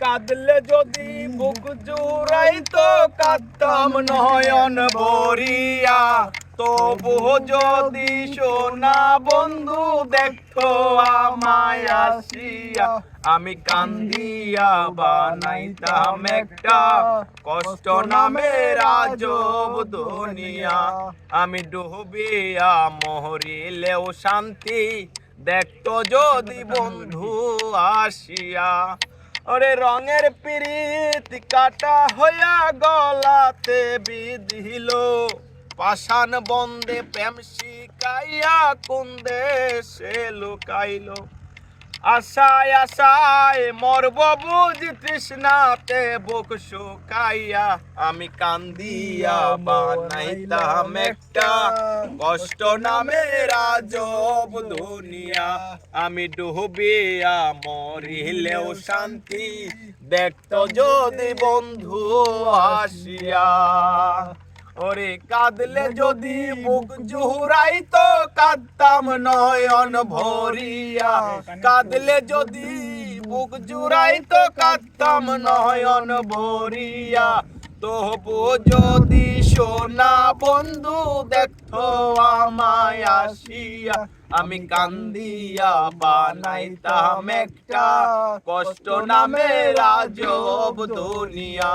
কাঁদলে যদি বুক জুড়াইতো কাঁদতাম নয়ন ভরিয়া। তবু যদি সোনা বন্ধু দেখতো আমায় আসিয়া। আমি কান্দিয়া বানাইতাম একটা কষ্ট নামে রাজব দুনিয়া। আমি ডুবিয়া মহরিলেও শান্তি দেখতো যদি বন্ধু আসিয়া, ওরে রঙের পিরিত কাটা হইয়া গলাতে বিধিল। পাষাণ বন্দে প্রেম শিকাইয়া কোন দেশে লুকাইলো। আশায় আশায় মরব বুঝি তৃষ্ণাতে, বুক শুকাইয়া আমি কান্দিয়া বানাইতাম একটা কষ্ট নামে রাজব দুনিয়া। আমি ডুবিয়া মরিলেও শান্তি দেখতো যদি বন্ধু আসিয়া। ওরে কাঁদলে যদি বুক জুহুরাইতো কাঁদতাম নয়ন ভরিয়া। কাঁদলে যদি বুক জুড়াইতো কাঁদতাম নয়ন ভরিয়া। তবু যদি সোনা বন্ধু দেখতো আমায় আসিয়া। আমি কান্দিয়া বানাইতাম একটা কষ্ট নামে রাজব দুনিয়া।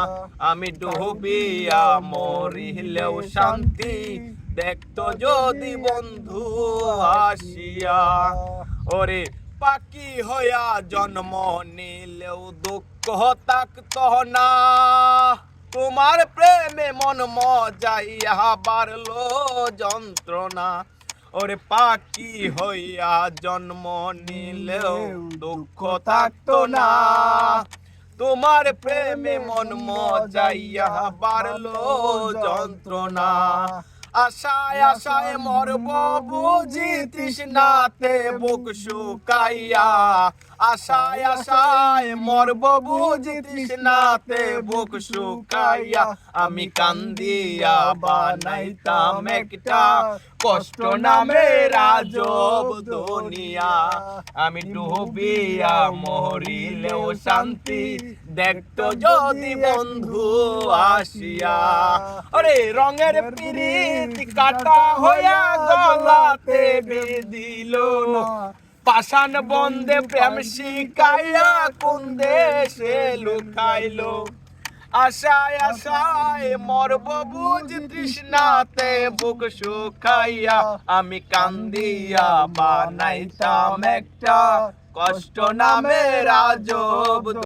আমি ডুবিয়া মরিলেও শান্তি, দেখতো যদি বন্ধু আসিয়া। ওরে পাখি হইয়া জন্ম নিলেও দুঃখ থাকতো না। তোমার প্রেমে মন মজাইয়া বাড়লো যন্ত্রণা। ওরে পাখি হইয়া জন্ম নিলেও দুঃখ থাকতো না। তোমার প্রেমে মন মজাইয়া বাড়লো যন্ত্রণা। আশায় আশায় মরব বুঝি তৃষ্ণাতে বুক শুকাইয়া। আশায় আশায় মরব বুঝি তৃষ্ণাতে বুক শুকাইয়া। আমি কান্দিয়া বানাইতাম একটা কষ্ট নামে রাজব দুনিয়া। আমি ডুবিয়া মরিলেও শান্তি দেখতো যদি বন্ধু আসিয়া। আরে রঙের পিরিত কাটা হইয়া গলাতে বেদিল না পাষাণ বন্দে প্রেম শিকাইয়া কোন দেশে লুকাইলো? আশায় আশায় মরব বুঝ তৃষ্ণাতে বুক শুকাইয়া আমি কান্দিয়া বানাইতাম একটা কষ্ট নামে রাজব